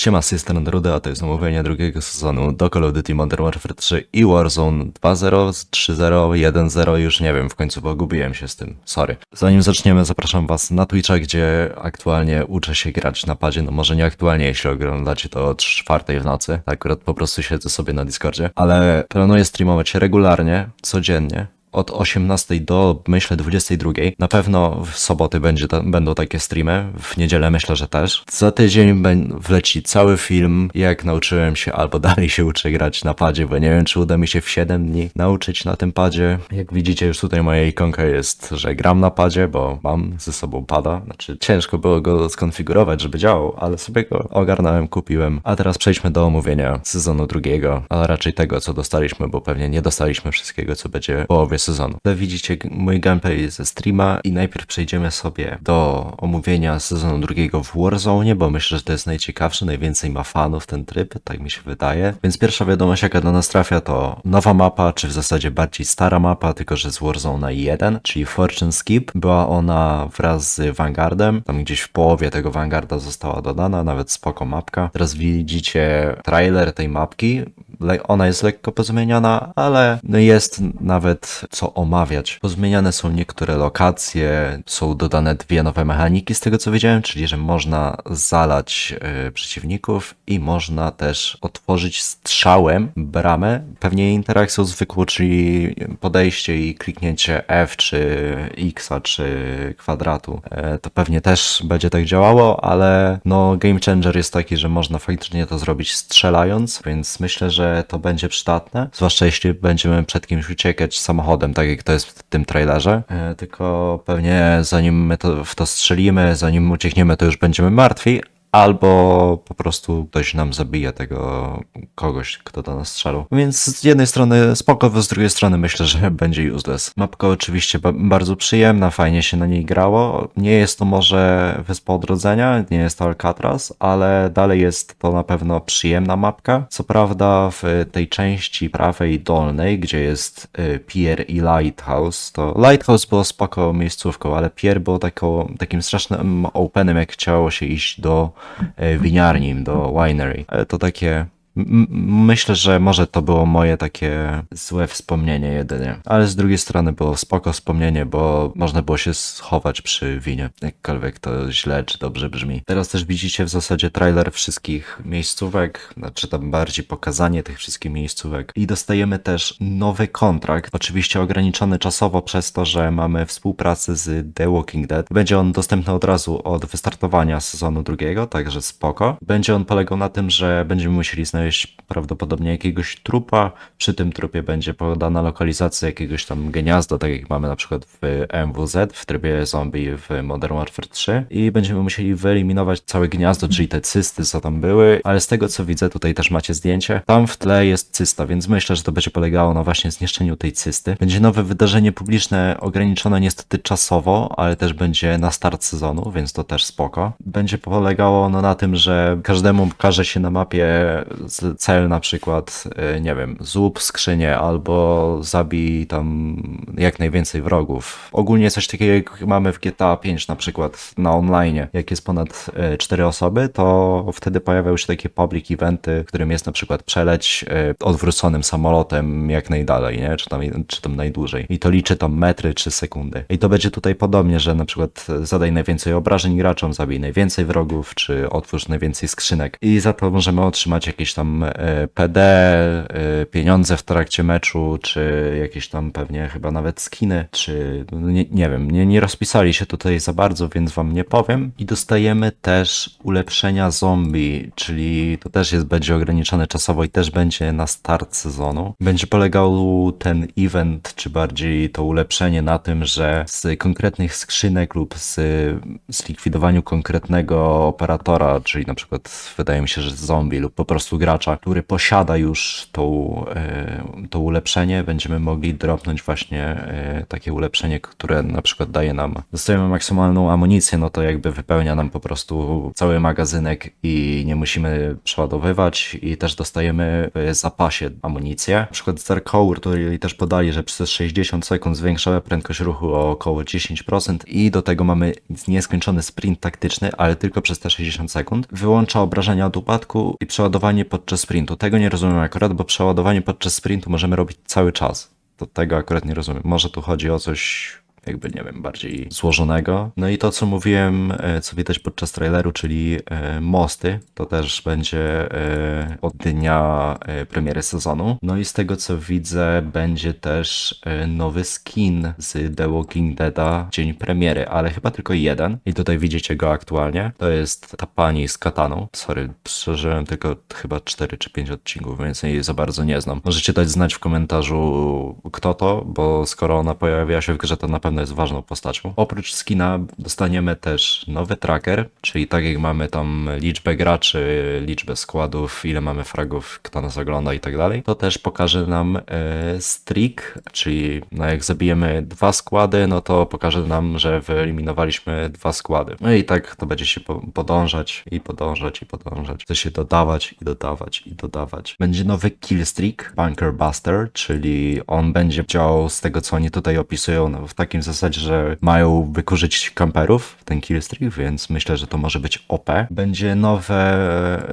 Siema, z tej strony Rudy, a to jest omówienie drugiego sezonu do Call of Duty Modern Warfare 3 i Warzone 2.0, 3.0, 1.0, już nie wiem, w końcu pogubiłem się z tym, sorry. Zanim zaczniemy, zapraszam was na Twitcha, gdzie aktualnie uczę się grać na padzie, no może nie aktualnie, jeśli oglądacie to o czwartej w nocy, akurat po prostu siedzę sobie na Discordzie, ale planuję streamować regularnie, codziennie, od 18 do myślę 22. Na pewno w soboty będzie będą takie streamy, w niedzielę myślę, że też. Za tydzień wleci cały film, jak nauczyłem się albo dalej się uczę grać na padzie, bo nie wiem, czy uda mi się w 7 dni nauczyć na tym padzie. Jak widzicie, już tutaj moja ikonka jest, że gram na padzie, bo mam ze sobą pada. Znaczy, ciężko było go skonfigurować, żeby działał, ale sobie go ogarnąłem, kupiłem. A teraz przejdźmy do omówienia sezonu drugiego, a raczej tego, co dostaliśmy, bo pewnie nie dostaliśmy wszystkiego, co będzie w połowie sezonu. Tutaj widzicie g- mój gameplay ze streama i najpierw przejdziemy sobie do omówienia sezonu drugiego w Warzone, bo myślę, że to jest najciekawsze, najwięcej ma fanów ten tryb, tak mi się wydaje. Więc pierwsza wiadomość, jaka do nas trafia, to nowa mapa, czy w zasadzie bardziej stara mapa, tylko że z Warzone 1, czyli Fortune Skip. Była ona wraz z Vanguardem, tam gdzieś w połowie tego Vanguarda została dodana, nawet spoko mapka. Teraz widzicie trailer tej mapki, ona jest lekko pozmieniana, ale jest nawet co omawiać. Pozmieniane są niektóre lokacje, są dodane dwie nowe mechaniki z tego co wiedziałem, czyli że można zalać e, przeciwników i można też otworzyć strzałem bramę, pewnie interakcją zwykłą, czyli podejście i kliknięcie F czy X czy kwadratu. E, to pewnie też będzie tak działało, ale no game changer jest taki, że można faktycznie to zrobić strzelając, więc myślę, że to będzie przydatne, zwłaszcza jeśli będziemy przed kimś uciekać samochodem, tak jak to jest w tym trailerze. E, tylko pewnie zanim my to, w to strzelimy, zanim uciekniemy, to już będziemy martwi, albo po prostu ktoś nam zabije tego kogoś, kto do nas strzelał. Więc z jednej strony spoko, z drugiej strony myślę, że będzie useless. Mapka oczywiście ba- bardzo przyjemna, fajnie się na niej grało. Nie jest to może Wyspa Odrodzenia, nie jest to Alcatraz, ale dalej jest to na pewno przyjemna mapka. Co prawda w tej części prawej dolnej, gdzie jest y, pier i lighthouse, to lighthouse było spoko miejscówką, ale pier było taką, takim strasznym openem, jak chciało się iść do winiarni, do winery. E, To takie. Myślę, że może to było moje takie złe wspomnienie jedynie. Ale z drugiej strony było spoko wspomnienie, bo można było się schować przy winie. Jakkolwiek to źle czy dobrze brzmi. Teraz też widzicie w zasadzie trailer wszystkich miejscówek, znaczy tam bardziej pokazanie tych wszystkich miejscówek. I dostajemy też nowy kontrakt, oczywiście ograniczony czasowo przez to, że mamy współpracę z The Walking Dead. Będzie on dostępny od razu od wystartowania sezonu drugiego, także spoko. Będzie on polegał na tym, że będziemy musieli znaleźć prawdopodobnie jakiegoś trupa. Przy tym trupie będzie podana lokalizacja jakiegoś tam gniazda, tak jak mamy na przykład w MWZ, w trybie zombie w Modern Warfare 3. I będziemy musieli wyeliminować całe gniazdo, czyli te cysty, co tam były. Ale z tego co widzę, tutaj też macie zdjęcie. Tam w tle jest cysta, więc myślę, że to będzie polegało na właśnie zniszczeniu tej cysty. Będzie nowe wydarzenie publiczne, ograniczone niestety czasowo, ale też będzie na start sezonu, więc to też spoko. Będzie polegało ono na tym, że każdemu pokaże się na mapie cel na przykład, y, nie wiem, złup skrzynię albo zabij tam jak najwięcej wrogów. Ogólnie coś takiego jak mamy w GTA 5 na przykład na online, jak jest ponad 4 osoby, to wtedy pojawiają się takie public eventy, którym jest na przykład przeleć y, odwróconym samolotem jak najdalej, nie? Czy tam, czy tam najdłużej. I to liczy tam metry czy sekundy. I to będzie tutaj podobnie, że na przykład zadaj najwięcej obrażeń graczom, zabij najwięcej wrogów, czy otwórz najwięcej skrzynek. I za to możemy otrzymać jakieś tam e, PD, e, pieniądze w trakcie meczu, czy jakieś tam pewnie chyba nawet skiny, czy no nie, nie wiem, nie, nie rozpisali się tutaj za bardzo, więc wam nie powiem. I dostajemy też ulepszenia zombie, czyli to też jest, będzie ograniczone czasowo i też będzie na start sezonu. Będzie polegał ten event, czy bardziej to ulepszenie na tym, że z konkretnych skrzynek lub z zlikwidowaniu konkretnego operatora, czyli na przykład wydaje mi się, że zombie lub po prostu gracza gracza, który posiada już tą, e, to ulepszenie, będziemy mogli dropnąć właśnie e, takie ulepszenie, które na przykład daje nam, dostajemy maksymalną amunicję, no to jakby wypełnia nam po prostu cały magazynek i nie musimy przeładowywać i też dostajemy w zapasie amunicję. Na przykład z który też podali, że przez 60 sekund zwiększamy prędkość ruchu o około 10% i do tego mamy nieskończony sprint taktyczny, ale tylko przez te 60 sekund. Wyłącza obrażenia od upadku i przeładowanie podczas sprintu. Tego nie rozumiem akurat, bo przeładowanie podczas sprintu możemy robić cały czas. To tego akurat nie rozumiem. Może tu chodzi o coś jakby, nie wiem, bardziej złożonego. No i to, co mówiłem, e, co widać podczas traileru, czyli e, mosty, to też będzie e, od dnia premiery sezonu. No i z tego, co widzę, będzie też nowy skin z The Walking Deada dzień premiery, ale chyba tylko jeden. I tutaj widzicie go aktualnie. To jest ta pani z kataną. Sorry, przeżyłem tylko chyba 4 czy 5 odcinków, więc jej za bardzo nie znam. Możecie dać znać w komentarzu, kto to, bo skoro ona pojawia się w grze, to na pewno jest ważną postacią. Oprócz skina dostaniemy też nowy tracker, czyli tak jak mamy tam liczbę graczy, liczbę składów, ile mamy fragów, kto nas ogląda i tak dalej, to też pokaże nam e, streak, czyli no jak zabijemy dwa składy, no to pokaże nam, że wyeliminowaliśmy dwa składy. No i tak to będzie się po- podążać i podążać i podążać. Chce się dodawać i dodawać i dodawać. Będzie nowy kill streak, Bunker Buster, czyli on będzie działał z tego, co oni tutaj opisują, no, w takim zasadzie, że mają wykurzyć kamperów, ten killstreak, więc myślę, że to może być OP. Będzie nowe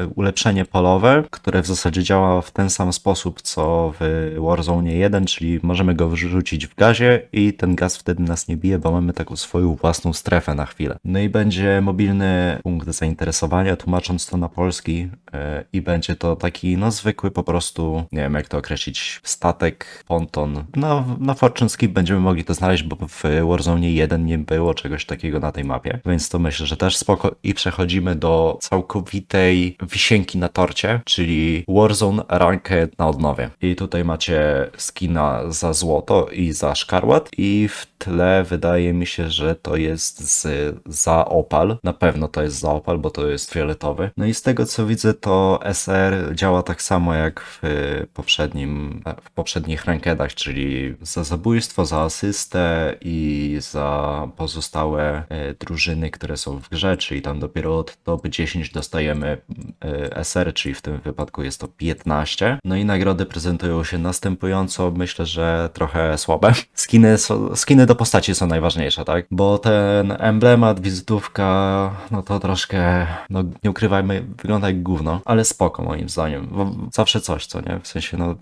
e, ulepszenie polowe, które w zasadzie działa w ten sam sposób, co w Warzone 1, czyli możemy go wyrzucić w gazie i ten gaz wtedy nas nie bije, bo mamy taką swoją własną strefę na chwilę. No i będzie mobilny punkt zainteresowania, tłumacząc to na polski e, i będzie to taki, no zwykły po prostu, nie wiem jak to określić, statek, ponton. No, na Fortune Skip będziemy mogli to znaleźć, bo w Warzone 1 nie było czegoś takiego na tej mapie, więc to myślę, że też spoko. I przechodzimy do całkowitej wisienki na torcie, czyli Warzone Ranked na odnowie. I tutaj macie skina za złoto i za szkarłat i w tle wydaje mi się, że to jest z, za opal. Na pewno to jest za opal, bo to jest fioletowy. No i z tego co widzę, to SR działa tak samo jak w poprzednim, w poprzednich rankedach, czyli za zabójstwo, za asystę i za pozostałe e, drużyny, które są w grze, czyli tam dopiero od top 10 dostajemy e, SR, czyli w tym wypadku jest to 15. No i nagrody prezentują się następująco, myślę, że trochę słabe. Skiny, skiny do postaci są najważniejsze, tak? Bo ten emblemat, wizytówka, no to troszkę, no nie ukrywajmy, wygląda jak gówno, ale spoko moim zdaniem, zawsze coś, co nie? W sensie, no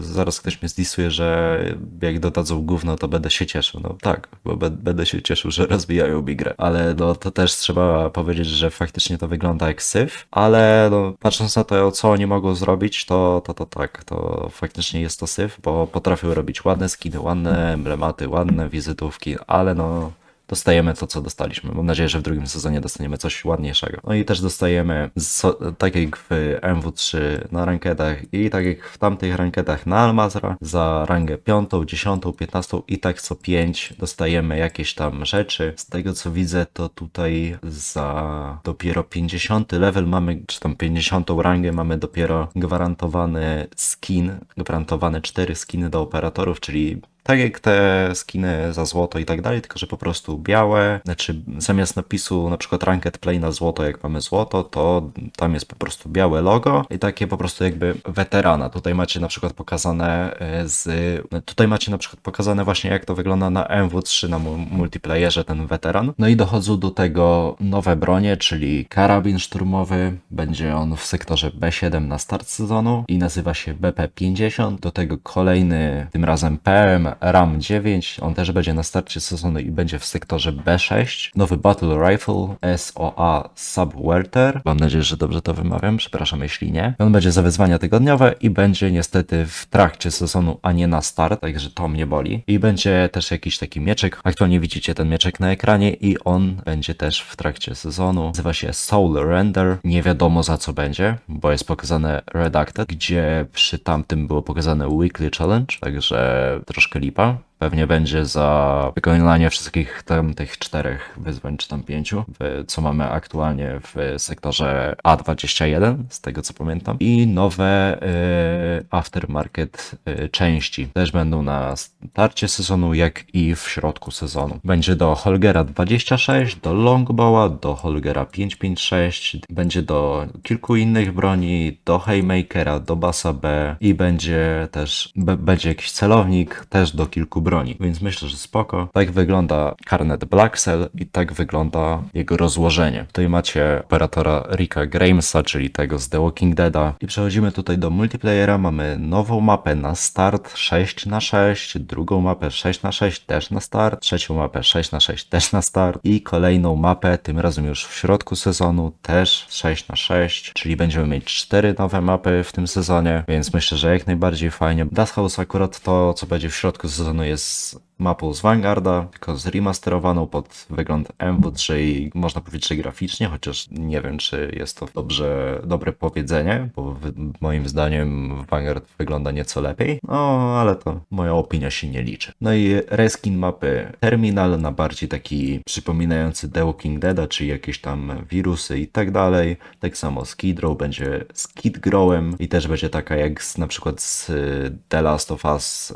zaraz ktoś mnie zdisuje, że jak dodadzą gówno, to będę się cieszył. No tak, bo będę się cieszył, że rozwijają mi grę. Ale no to też trzeba powiedzieć, że faktycznie to wygląda jak syf, ale no, patrząc na to, co oni mogą zrobić, to, to, to tak, to faktycznie jest to syf, bo potrafią robić ładne skiny, ładne emblematy, ładne wizytówki, ale no dostajemy to, co dostaliśmy. Mam nadzieję, że w drugim sezonie dostaniemy coś ładniejszego. No i też dostajemy, so, tak jak w MW3 na rankedach i tak jak w tamtych rankedach na Almazra, za rangę 5, 10, 15 i tak co 5 dostajemy jakieś tam rzeczy. Z tego co widzę, to tutaj za dopiero 50 level mamy, czy tam 50 rangę mamy dopiero gwarantowany skin, gwarantowane 4 skiny do operatorów, czyli tak jak te skiny za złoto i tak dalej, tylko że po prostu białe, znaczy zamiast napisu na przykład Ranked Play na złoto, jak mamy złoto, to tam jest po prostu białe logo i takie po prostu jakby weterana. Tutaj macie na przykład pokazane e, z, tutaj macie na przykład pokazane właśnie jak to wygląda na MW3 na mu- multiplayerze ten weteran. No i dochodzą do tego nowe bronie, czyli karabin szturmowy, będzie on w sektorze B7 na start sezonu i nazywa się BP50. Do tego kolejny, tym razem PM RAM 9, on też będzie na starcie sezonu i będzie w sektorze B6. Nowy Battle Rifle SOA Subwelter. Mam nadzieję, że dobrze to wymawiam, przepraszam jeśli nie. On będzie za wyzwania tygodniowe i będzie niestety w trakcie sezonu, a nie na start, także to mnie boli. I będzie też jakiś taki mieczek. Aktualnie widzicie ten mieczek na ekranie i on będzie też w trakcie sezonu. Nazywa się Soul Render. Nie wiadomo za co będzie, bo jest pokazane Redacted, gdzie przy tamtym było pokazane Weekly Challenge, także troszkę lipa. Pewnie będzie za wykonanie wszystkich tam tych czterech wyzwań, czy tam pięciu, w- co mamy aktualnie w sektorze A21, z tego co pamiętam. I nowe y, aftermarket y, części też będą na starcie sezonu, jak i w środku sezonu. Będzie do Holgera 26, do Longbowa, do Holgera 556, będzie do kilku innych broni, do Haymakera, do Basa B i będzie też, będzie jakiś celownik też do kilku broni, więc myślę, że spoko. Tak wygląda karnet Black Cell i tak wygląda jego rozłożenie. Tutaj macie operatora Ricka Gramesa, czyli tego z The Walking Deada i przechodzimy tutaj do multiplayera, mamy nową mapę na start 6 na 6 drugą mapę 6 na 6 też na start, trzecią mapę 6 na 6 też na start i kolejną mapę, tym razem już w środku sezonu, też 6 na 6 czyli będziemy mieć cztery nowe mapy w tym sezonie, więc myślę, że jak najbardziej fajnie. Dust House akurat to, co będzie w środku sezonu jest this mapą z Vanguarda, tylko zremasterowaną pod wygląd MW3 i można powiedzieć, że graficznie, chociaż nie wiem, czy jest to dobrze, dobre powiedzenie, bo moim zdaniem Vanguard wygląda nieco lepiej, no ale to moja opinia się nie liczy. No i reskin mapy Terminal na bardziej taki przypominający The Walking Deada, czyli jakieś tam wirusy i tak dalej. Tak samo Skid Row będzie Skid Growem i też będzie taka jak z, na przykład z y, The Last of Us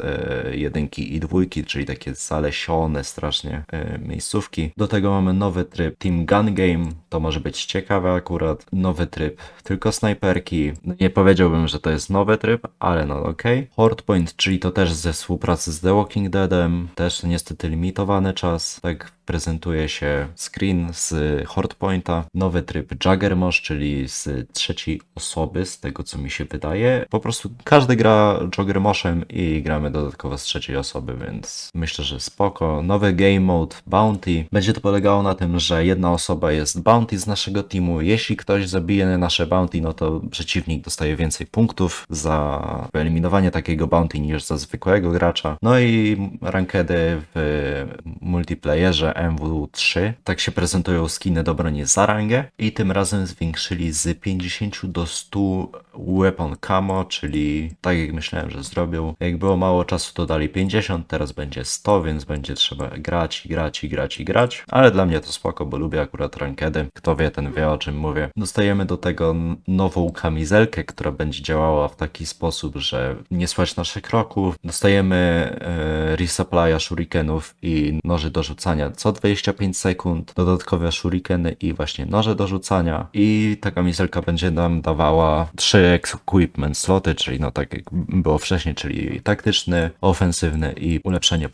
y, jedynki i dwójki, czyli takie zalesione strasznie y, miejscówki. Do tego mamy nowy tryb Team Gun Game, to może być ciekawe akurat. Nowy tryb tylko snajperki. No, nie powiedziałbym, że to jest nowy tryb, ale no okej. Hardpoint, czyli to też ze współpracy z The Walking Deadem, też niestety limitowany czas, tak prezentuje się screen z Hardpointa, nowy tryb Jaggermosh, czyli z trzeciej osoby, z tego co mi się wydaje. Po prostu każdy gra Jaggermoshem i gramy dodatkowo z trzeciej osoby, więc myślę, że spoko. Nowy game mode Bounty. Będzie to polegało na tym, że jedna osoba jest Bounty z naszego teamu. Jeśli ktoś zabije nasze Bounty, no to przeciwnik dostaje więcej punktów za wyeliminowanie takiego Bounty niż za zwykłego gracza. No i rankedy w multiplayerze MW3. Tak się prezentują skiny do broni za rangę i tym razem zwiększyli z 50 do 100 weapon camo, czyli tak jak myślałem, że zrobią. Jak było mało czasu, to dali 50, teraz będzie 100, więc będzie trzeba grać i grać i grać i grać. Ale dla mnie to spoko, bo lubię akurat rankedy. Kto wie, ten wie o czym mówię. Dostajemy do tego nową kamizelkę, która będzie działała w taki sposób, że nie słychać naszych kroków. Dostajemy e, resupply'a shurikenów i noży do rzucania co 25 sekund, dodatkowe shurikeny i właśnie noże do rzucania. I ta kamizelka będzie nam dawała trzy equipment sloty, czyli no tak jak było wcześniej, czyli taktyczny, ofensywny i ulepszenie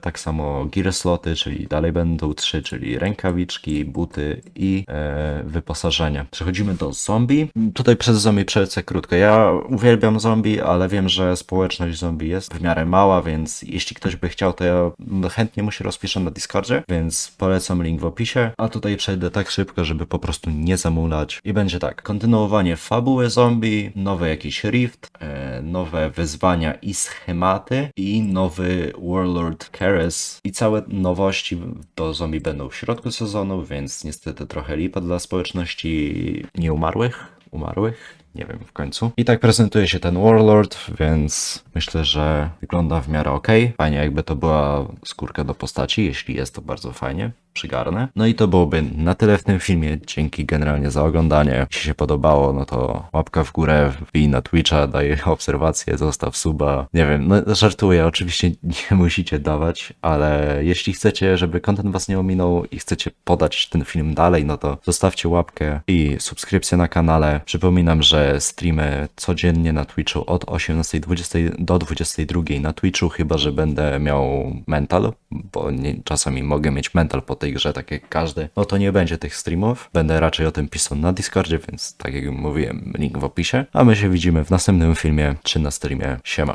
Tak samo gear sloty, czyli dalej będą trzy, czyli rękawiczki, buty i e, wyposażenie. Przechodzimy do zombie. Tutaj przez zombie przelecę krótko. Ja uwielbiam zombie, ale wiem, że społeczność zombie jest w miarę mała, więc jeśli ktoś by chciał, to ja chętnie mu się rozpiszę na Discordzie, więc polecam link w opisie. A tutaj przejdę tak szybko, żeby po prostu nie zamulać. I będzie tak, kontynuowanie fabuły zombie, nowy jakiś rift, e, nowe wyzwania i schematy i nowy Warlord Keres i całe nowości do zombie będą w środku sezonu, więc niestety trochę lipa dla społeczności nieumarłych, umarłych. Nie wiem w końcu. I tak prezentuje się ten Warlord, więc myślę, że wygląda w miarę ok. Fajnie, jakby to była skórka do postaci. Jeśli jest, to bardzo fajnie. Przygarnę. No i to byłoby na tyle w tym filmie. Dzięki generalnie za oglądanie. Jeśli się podobało, no to łapka w górę, wbij na Twitcha, daj obserwację, zostaw suba. Nie wiem, no żartuję, oczywiście nie musicie dawać, ale jeśli chcecie, żeby content was nie ominął i chcecie podać ten film dalej, no to zostawcie łapkę i subskrypcję na kanale. Przypominam, że streamy codziennie na Twitchu od 18.20 do 22.00 na Twitchu, chyba że będę miał mental, bo nie, czasami mogę mieć mental po tej grze, tak jak każdy. No to nie będzie tych streamów. Będę raczej o tym pisał na Discordzie, więc tak jak mówiłem, link w opisie. A my się widzimy w następnym filmie czy na streamie. Siema.